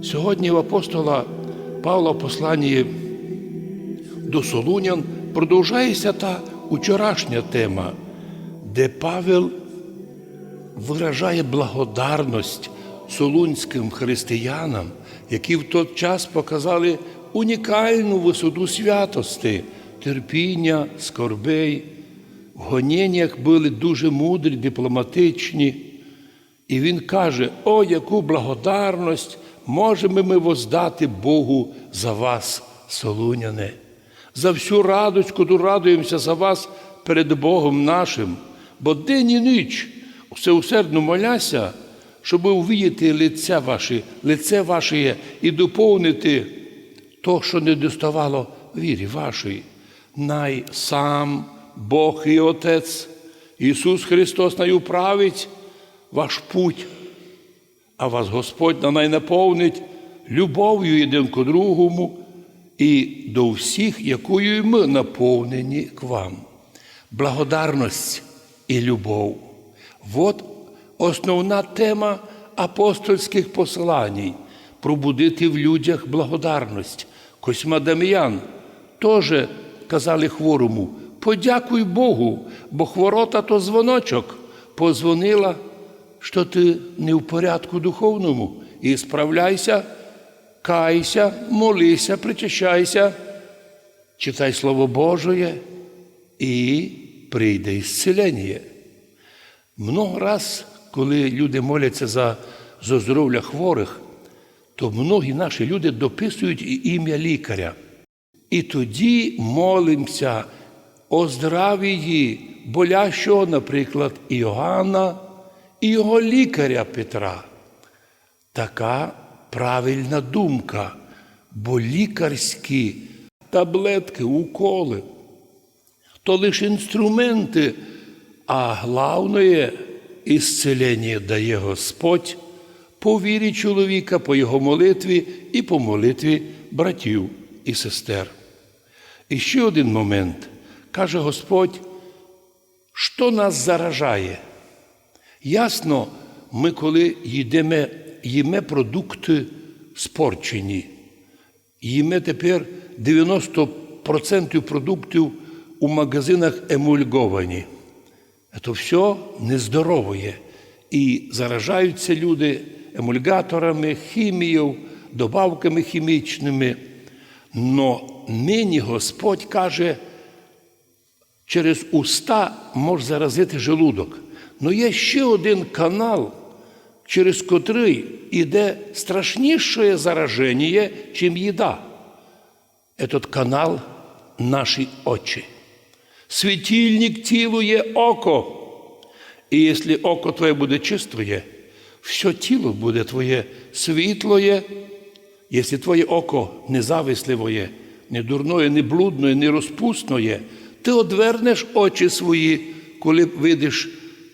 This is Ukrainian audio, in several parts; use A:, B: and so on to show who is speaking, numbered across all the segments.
A: Сьогодні в апостола Павла в посланні до Солунян продовжується та вчорашня тема, де Павел виражає благодарність солунським християнам, які в той час показали унікальну висоту святости, терпіння, скорбей. В гоніннях були дуже мудрі, дипломатичні. І він каже: О, яку благодарність можемо ми воздати Богу за вас, солуняне, за всю радость, котру радуємося за вас перед Богом нашим, бо день і ніч всеусердно моляся, щоб увидіти лице ваше, лице ваше і доповнити то, що не доставало вірі вашої. Най сам Бог і Отець, Ісус Христос най управить ваш путь, а вас Господь най наповнить любов'ю один к другому і до всіх, якою ми наповнені к вам. Благодарність і любов. Вот основна тема апостольських послань пробудити в людях благодарність. Косьма Дам'ян теж казали хворому, подякуй Богу, бо хворота то дзвоночок. Позвонила, що ти не в порядку духовному, і справляйся, кайся, молися, причащайся, читай Слово Божє і прийде ісцелення. Много раз, коли люди моляться за, здоров'я хворих, то многі наші люди дописують ім'я лікаря. І тоді молимося о здравії болящого, наприклад, Іоганна і його лікаря Петра. Така правильна думка, бо лікарські таблетки, уколи то лише інструменти, а головне ісцелення дає Господь по вірі чоловіка, по його молитві і по молитві братів і сестер. І ще один момент. Каже Господь, що нас заражає? Ясно, ми, коли їдемо, їмо продукти спорчені, їмо тепер 90% продуктів у магазинах емульговані. Це все нездорове. І заражаються люди емульгаторами, хімією, добавками хімічними. Но нині Господь каже, через уста може заразити желудок. Но є ще один канал, через котрий іде страшніше зараження, чим їда. Этот канал наші очі. Світильник тілу є око. І якщо око твоє буде чистое, все тіло буде твоє світлоє. Якщо твоє око не зависливоє, не дурное, не блудное, не розпусное, ти одвернеш очі свої, коли видиш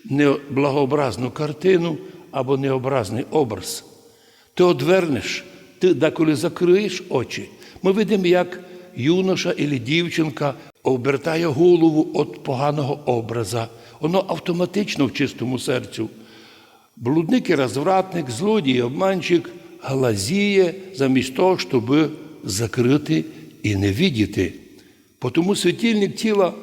A: неблагообразну картину або необразний образ. Ти одвернеш, ти деколи закриєш очі. Ми видимо, як юноша або дівчинка обертає голову від поганого образа. Воно автоматично в чистому серцю. Блудник і розвратник, злодій, і обманщик глазіє замість того, щоб закрити і не видіти. Тому світильник тіла,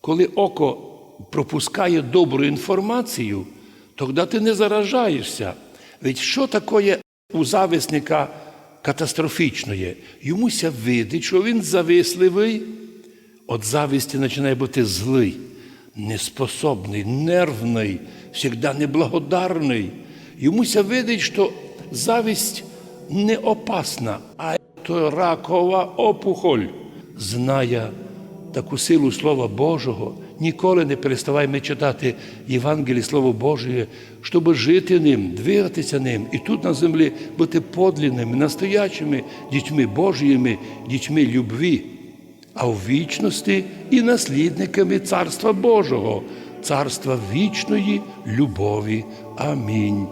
A: коли око пропускає добру інформацію, тоді ти не заражаєшся. Ведь що таке у зависника катастрофічне? Йомуся видить, що він зависливий, від зависті починає бути злий, неспособний, нервний, завжди неблагодарний. Йомуся видить, що зависть не опасна, а то ракова опухоль. Знає таку силу Слова Божого, ніколи не переставаймо читати Євангеліє Слово Боже, щоб жити ним, двигатися ним і тут на землі бути подлинними, настоячими дітьми Божіми, дітьми любві, а в вічності і наслідниками Царства Божого, царства вічної любові. Амінь.